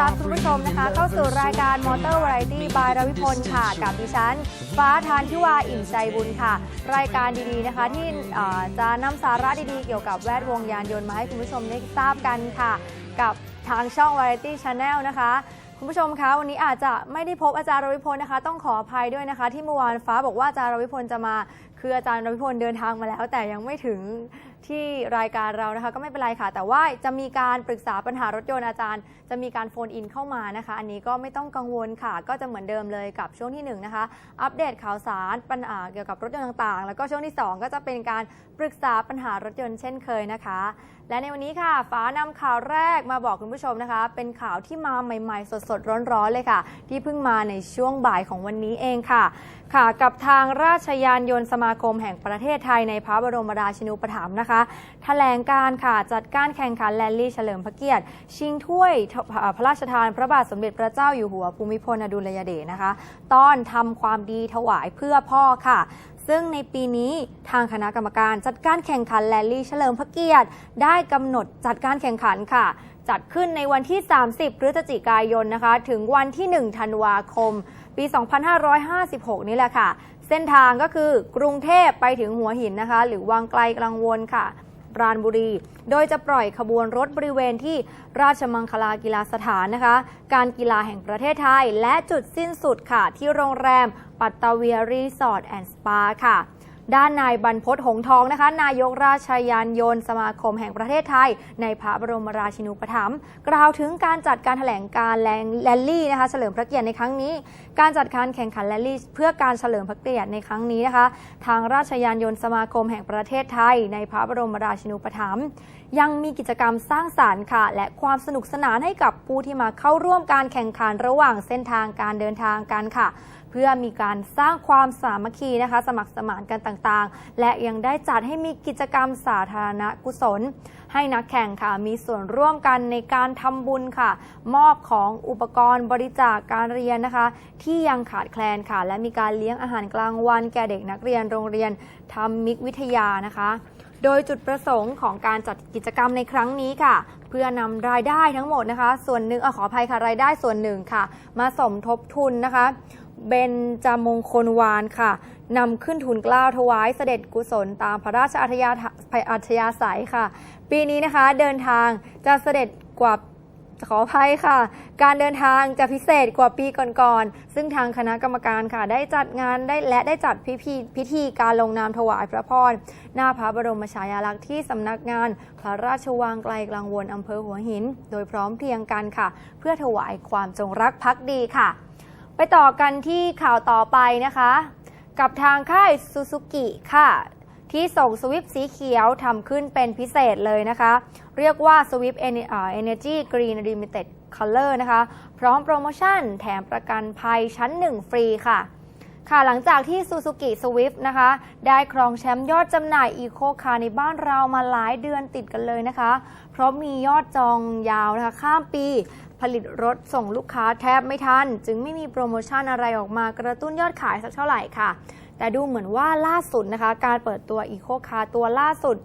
รับคุณผู้ชมนะคะ เข้าสู่รายการ Motor Variety by รวิพลค่ะ กับดิฉัน ฟ้าทานทิวาอิ่มใจบุญค่ะ รายการดีๆนะคะ ที่จะนำสาระดีๆ เกี่ยวกับแวดวงยานยนต์มาให้คุณผู้ชมได้ทราบกันค่ะ กับทางช่อง Variety Channel นะคะคุณผู้ชมคะวันนี้อาจจะไม่ได้พบอาจารย์รวิพลนะคะ ต้องขออภัยด้วยนะคะ ที่เมื่อวานฟ้าบอกว่าอาจารย์รวิพลจะมา คืออาจารย์รวิพลเดินทางมาแล้ว แต่ยังไม่ถึงที่รายการเรานะคะ ก็ไม่เป็นไรค่ะ แต่ว่าจะมีการปรึกษาปัญหารถยนต์อาจารย์ จะมีการโฟนอินเข้ามานะคะ อันนี้ก็ไม่ต้องกังวลค่ะ ก็จะเหมือนเดิมเลยกับช่วงที่หนึ่งนะคะ อัปเดตข่าวสารปัญหาเกี่ยวกับรถยนต์ต่างๆ แล้วก็ช่วงที่สองก็จะเป็นการปรึกษาปัญหารถยนต์เช่นเคยนะคะ และในวันนี้ค่ะฟ้านำข่าวแรกมาบอกคุณผู้ชมนะคะ เป็นข่าวที่มาใหม่ ๆ สดๆร้อนๆเลยค่ะ ที่เพิ่งมาในช่วงบ่ายของวันนี้เองค่ะ ค่ะ กับทางราชยานยนต์สมาคมแห่งประเทศไทยในพระบรมราชินูปถัมภ์นะคะแถลงการค่ะจัดการแข่งขันแรลลี่เฉลิมพระเกียรติ ชิงถ้วยพระราชทานพระบาทสมเด็จพระเจ้าอยู่หัวภูมิพลอดุลยเดชนะคะตอนทำความดีถวายเพื่อพ่อค่ะ ซึ่งในปีนี้ทางคณะกรรมการจัดการแข่งขันแรลลี่เฉลิมพระเกียรติ ได้กำหนดจัดการแข่งขันค่ะจัดขึ้นในวันที่ 30 พฤศจิกายนนะคะ ถึงวันที่ 1 ธันวาคม ปี 2556 นี่แหละค่ะ เส้นทางก็คือกรุงเทพไปถึงหัวหินนะคะ หรือวังไกลกลางวนค่ะ ปราณบุรี โดยจะปล่อยขบวนรถบริเวณที่ราชมังคลากีฬาสถานนะคะ การกีฬาแห่งประเทศไทย และจุดสิ้นสุดค่ะ ที่โรงแรมปัตตาเวียรีสอร์ทแอนด์สปาค่ะ ด้านนายบรรพศหงทองนะคะ นายกราชยานยนต์สมาคมแห่งประเทศไทย ในพระบรมราชินูปถัมภ์กล่าวถึงการจัดการแถลงการแลนแลลี่นะคะเฉลิมพระเกียรติในครั้งนี้ การจัดการแข่งขันแรลลี่เพื่อการเฉลิมพระเกียรติในครั้งนี้นะคะ ทางราชยานยนต์สมาคมแห่งประเทศไทย ในพระบรมราชินูปถัมภ์ ยังมีกิจกรรมสร้างสารรค์ค่ะ และความสนุกสนานให้กับผู้ที่มาเข้าร่วมการแข่งขันระหว่างเส้นทางการเดินทางกันค่ะ เพื่อมีการสร้างความสามัคคีนะคะ สมัครสมานกันต่างๆ และยังได้จัดให้มีกิจกรรมสาธารณกุศล ให้นักแข่งค่ะมีส่วนร่วมกันในการทำบุญค่ะ มอบของอุปกรณ์บริจาคการเรียนนะคะ ที่ยังขาดแคลนค่ะ และมีการเลี้ยงอาหารกลางวันแก่เด็กนักเรียนโรงเรียนธรรมิกวิทยานะคะ โดยจุดประสงค์ของการจัดกิจกรรมในครั้งนี้ค่ะ เพื่อนำรายได้ทั้งหมดนะคะ ส่วนหนึ่งอขออภัยค่ะรายได้ส่วนหนึ่งค่ะ มาสมทบทุนนะคะเบนจามงคลวานค่ะนำขึ้นทุนกล้าวถวายเสด็จกุศลตามพระราชอัธยาอัธยาศัยค่ะ ปีนี้นะคะเดินทางจะเสด็จกว่า ขออภัยค่ะ การเดินทางจะพิเศษกว่าปีก่อนๆ ซึ่งทางคณะกรรมการค่ะ ได้จัดงานได้และได้จัดพิธีพิธีการลงนามถวายพระพร หน้าพระบรมฉายาลักษณ์ที่สำนักงาน พระราชวังไกลกลางวนอำเภอหัวหิน โดยพร้อมเพรียงกันค่ะ เพื่อถวายความจงรักภักดีค่ะ ไปต่อกันที่ข่าวต่อไปนะคะ กับทางค่ายซูซูกิค่ะ ที่ส่งสวิฟสีเขียวทำขึ้นเป็นพิเศษเลยนะคะ เรียกว่า Swift Energy Green Limited Color นะคะ พร้อมโปรโมชั่นแถมประกันภัยชั้น 1 ฟรีค่ะ ค่ะหลังจากที่ Suzuki Swift นะคะ ได้ครองแชมป์ยอดจำหน่ายอีโคคาร์ในบ้านเรามาหลายเดือนติดกันเลยนะคะ เพราะมียอดจองยาวนะคะ ข้ามปีผลิตรถส่งลูกค้าแทบไม่ทัน จึงไม่มีโปรโมชั่นอะไรออกมากระตุ้นยอดขายสักเท่าไหร่ค่ะ แต่ดูเหมือนว่าล่าสุดนะคะ การเปิดตัวอีโคคาร์ตัวล่าสุด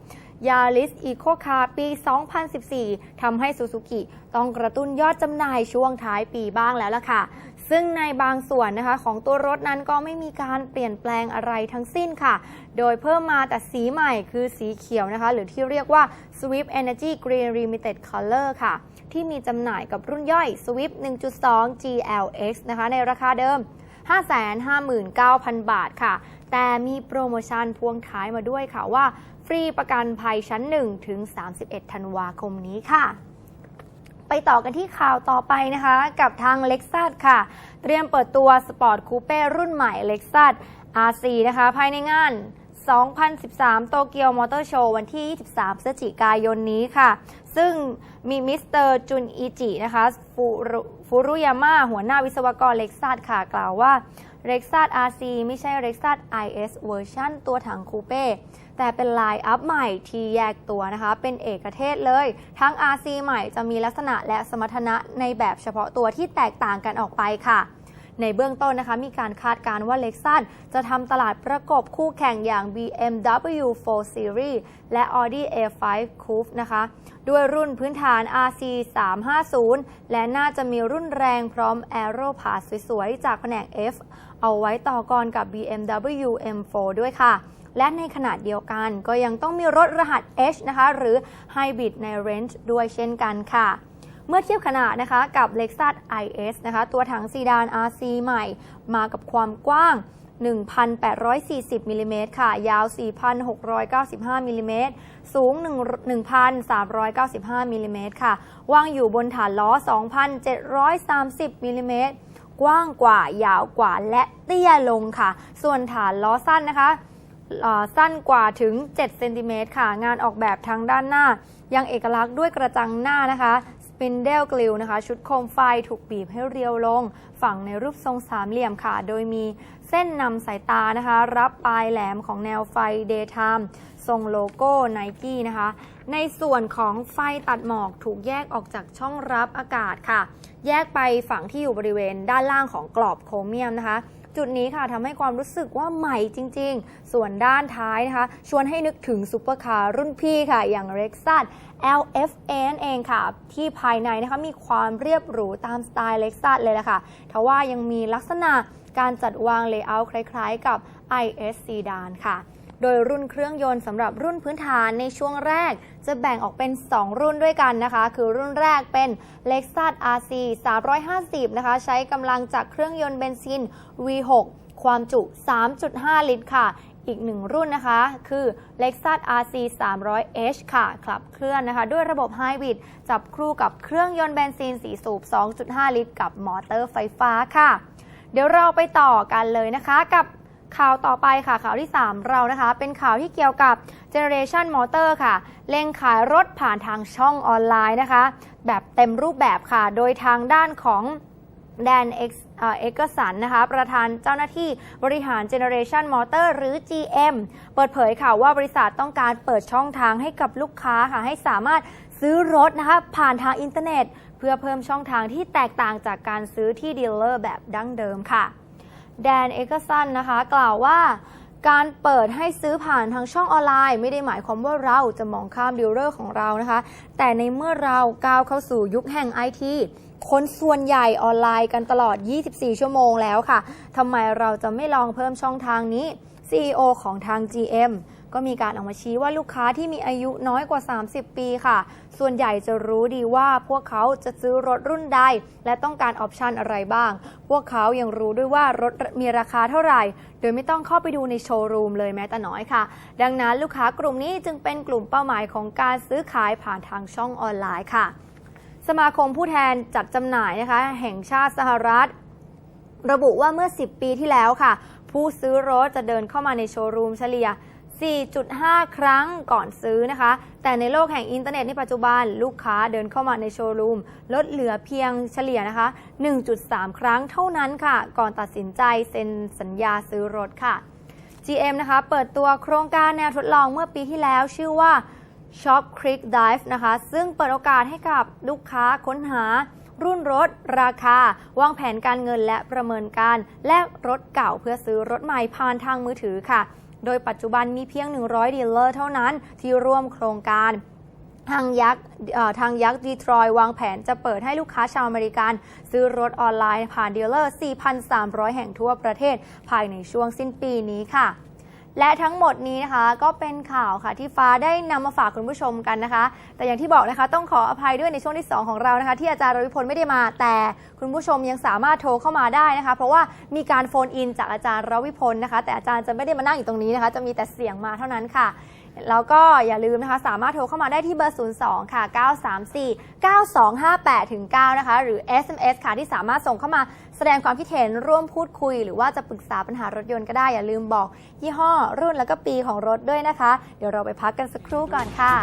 ยา r i s Eco Car ปี 2014 ทำให้ซูซูกิต้องกระตุ้นยอดจำหน่ายช่วงท้ายปีบ้างแล้วล่ะค่ะ ซึ่งในบางส่วนนะคะของตัวรถนั้นก็ไม่มีการเปลี่ยนแปลงอะไรทั้งสิ้นค่ะ โดยเพิ่มมาแต่สีใหม่คือสีเขียวนะคะ หรือที่เรียกว่า Swift Energy Green Limited Color ค่ะ ที่มีจำหน่ายกับรุ่นย่อย Swift 1.2 GLX นะคะ ในราคาเดิม 559,000 บาทค่ะ แต่มีโปรโมชั่นพ่วงท้ายมาด้วยค่ะว่า ฟรีประกันภัยชั้น 1 ถึง 31 ธันวาคมนี้ค่ะไปต่อกันที่ข่าวต่อไปนะคะ กับทาง Lexus ค่ะ เตรียมเปิดตัวสปอร์ตคูเป้รุ่นใหม่ Lexus RC นะคะ ภายในงาน 2013 โตเกียวมอเตอร์โชว์วันที่ 23พฤศจิกายนนี้ค่ะ ซึ่งมีมิสเตอร์จุนอิจินะคะฟูรุยาม่าหัวหน้าวิศวกรเล็กซัสค่ะ กล่าวว่า r e x a s RC ไม่ใช่ r e x a s IS เวอร์ชันตัวถังคูเป้แต่เป็นไลน์อัพใหม่ที่แยกตัวนะคะ เป็นเอกเทศเลย ทั้ง RC ใหม่จะมีลักษณะและสมรรถนะในแบบเฉพาะตัวที่แตกต่างกันออกไปค่ะ ในเบื้องต้นนะคะมีการคาดการณ์ว่าเล็กซัสจะทำตลาดประกบคู่แข่งอย่าง BMW 4 Series และ Audi A5 Coupe นะคะด้วยรุ่นพื้นฐาน RC 350และน่าจะมีรุ่นแรงพร้อม Aero p a s สวยๆ จากแผนก F เอาไว้ต่อกรกับ BMW M4 ด้วยค่ะ และในขณะเดียวกันก็ยังต้องมีรถรหัส H นะคะ หรือ Hybrid ใน Range ด้วยเช่นกันค่ะ เมื่อเทียบขนาดนะคะกับ Lexus IS นะคะ ตัวถังซีดาน RC ใหม่ มากับความกว้าง 1,840มิลลิเมตรค่ะ ยาว 4,695มิลลิเมตร สูง 1,395มิลลิเมตรค่ะวางอยู่บนฐานล้อ 2,730มิลลิเมตร กว้างกว่ายาวกว่าและเตี้ยลงค่ะ ส่วนฐานล้อสั้นนะคะสั้นกว่าถึง7เซนติเมตรค่ะ งานออกแบบทางด้านหน้า ยังเอกลักษณ์ด้วยกระจังหน้านะคะ ปินเดลกลิวนะคะ ชุดโคมไฟถูกบีบให้เรียวลง ฝังในรูปทรงสามเหลี่ยมค่ะ โดยมีเส้นนำสายตานะคะ รับปลายแหลมของแนวไฟ Daytime ทรงโลโก้ Nike นะคะ ในส่วนของไฟตัดหมอกถูกแยกออกจากช่องรับอากาศค่ะ แยกไปฝั่งที่อยู่บริเวณด้านล่างของกรอบโครเมียมนะคะ จุดนี้ค่ะทำให้ความรู้สึกว่าใหม่จริง ๆ ส่วนด้านท้ายนะคะ ชวนให้นึกถึงซุปเปอร์คาร์รุ่นพี่ค่ะ อย่างเล็กซัส LFA นั่นเองค่ะ ที่ภายในนะคะมีความเรียบหรูตามสไตล์เล็กซัสเลยล่ะค่ะทว่ายังมีลักษณะการจัดวางเลเยอร์คล้าย ๆ กับ IS ซีดานค่ะ โดยรุ่นเครื่องยนต์สำหรับรุ่นพื้นฐานในช่วงแรก จะแบ่งออกเป็น 2 รุ่นด้วยกันนะคะ คือรุ่นแรกเป็น Lexus RC 350 นะคะ ใช้กำลังจากเครื่องยนต์เบนซิน V6 ความจุ 3.5 ลิตรค่ะอีกหนึ่งรุ่นนะคะ คือ Lexus RC 300H ค่ะ ขับเคลื่อนนะคะ ด้วยระบบ Hybrid จับคู่กับเครื่องยนต์เบนซินสีสูบ 2.5 ลิตร กับมอเตอร์ไฟฟ้าค่ะ เดี๋ยวเราไปต่อกันเลยนะคะกับ ข่าวต่อไปค่ะข่าวที่ 3 เรานะคะ เป็นข่าวที่เกี่ยวกับ Generation Motor ค่ะเล็งขายรถผ่านทางช่องออนไลน์นะคะ แบบเต็มรูปแบบค่ะ โดยทางด้านของแดนเอ็กสันนะคะ ประธานเจ้าหน้าที่บริหาร Generation Motor หรือ GM เปิดเผยค่ะว่าบริษัทต้องการเปิดช่องทางให้กับลูกค้าค่ะ ให้สามารถซื้อรถนะคะผ่านทางอินเทอร์เน็ต เพื่อเพิ่มช่องทางที่แตกต่างจากการซื้อที่ดีลเลอร์แบบดั้งเดิมค่ะ แดนเอกสันนะคะ กล่าวว่าการเปิดให้ซื้อผ่านทางช่องออนไลน์ ไม่ได้หมายความว่าเราจะมองข้ามดีลเลอร์ของเรานะคะ แต่ในเมื่อเราก้าวเข้าสู่ยุคแห่งไอทีคนส่วนใหญ่ออนไลน์กันตลอด 24 ชั่วโมงแล้วค่ะทำไมเราจะไม่ลองเพิ่มช่องทางนี้ CEO ของทาง GM ก็มีการออกมาชี้ว่าลูกค้าที่มีอายุน้อยกว่า 30 ปีค่ะ ส่วนใหญ่จะรู้ดีว่าพวกเขาจะซื้อรถรุ่นใด และต้องการออปชันอะไรบ้าง พวกเขายังรู้ด้วยว่ารถมีราคาเท่าไหร่ โดยไม่ต้องเข้าไปดูในโชว์รูมเลยแม้แต่น้อยค่ะ ดังนั้นลูกค้ากลุ่มนี้จึงเป็นกลุ่มเป้าหมายของการซื้อขายผ่านทางช่องออนไลน์ค่ะสมาคมผู้แทนจัดจำหน่ายนะคะ แห่งชาติสหรัฐ ระบุว่าเมื่อ 10 ปีที่แล้วค่ะ ผู้ซื้อรถจะเดินเข้ามาในโชว์รูมเฉลี่ย 4.5 ครั้งก่อนซื้อนะคะ แต่ในโลกแห่งอินเทอร์เน็ตในปัจจุบันลูกค้าเดินเข้ามาในโชว์รูม ลดเหลือเพียงเฉลี่ยนะคะ 1.3 ครั้งเท่านั้นค่ะ ก่อนตัดสินใจเซ็นสัญญาซื้อรถค่ะ GM นะคะ เปิดตัวโครงการแนวทดลองเมื่อปีที่แล้วชื่อว่า Shop Click Dive นะคะ ซึ่งเปิดโอกาสให้กับลูกค้าค้นหารุ่นรถ ราคา วางแผนการเงินและประเมินการ แลกรถเก่าเพื่อซื้อรถใหม่ผ่านทางมือถือค่ะ โดยปัจจุบันมีเพียง 100 ดีลเลอร์เท่านั้นที่ร่วมโครงการทางยักษ์ทางยักษ์ดีทรอยวางแผนจะเปิดให้ลูกค้าชาวอเมริกัน ซื้อรถออนไลน์ผ่านดีลเลอร์ 4,300 แห่งทั่วประเทศ ภายในช่วงสิ้นปีนี้ค่ะ และทั้งหมดนี้นะคะก็เป็นข่าวค่ะที่ฟ้าได้นำมาฝากคุณผู้ชมกันนะคะ แต่อย่างที่บอกนะคะต้องขออภัยด้วยในช่วงที่ 2 ของเรานะคะ ที่อาจารย์รวิพลไม่ได้มา แต่คุณผู้ชมยังสามารถโทรเข้ามาได้นะคะ เพราะว่ามีการโฟนอินจากอาจารย์รวิพลนะคะ แต่อาจารย์จะไม่ได้มานั่งอยู่ตรงนี้นะคะ จะมีแต่เสียงมาเท่านั้นค่ะ แล้วก็อย่าลืมนะคะ สามารถโทรเข้ามาได้ที่เบอร์ 02 ค่ะ 934 9258ถึง9นะคะ หรือ SMS ค่ะ ที่สามารถส่งเข้ามาแสดงความคิดเห็นร่วมพูดคุย หรือว่าจะปรึกษาปัญหารถยนต์ก็ได้ อย่าลืมบอกยี่ห้อรุ่นแล้วก็ปีของรถด้วยนะคะ เดี๋ยวเราไปพักกันสักครู่ก่อนค่ะ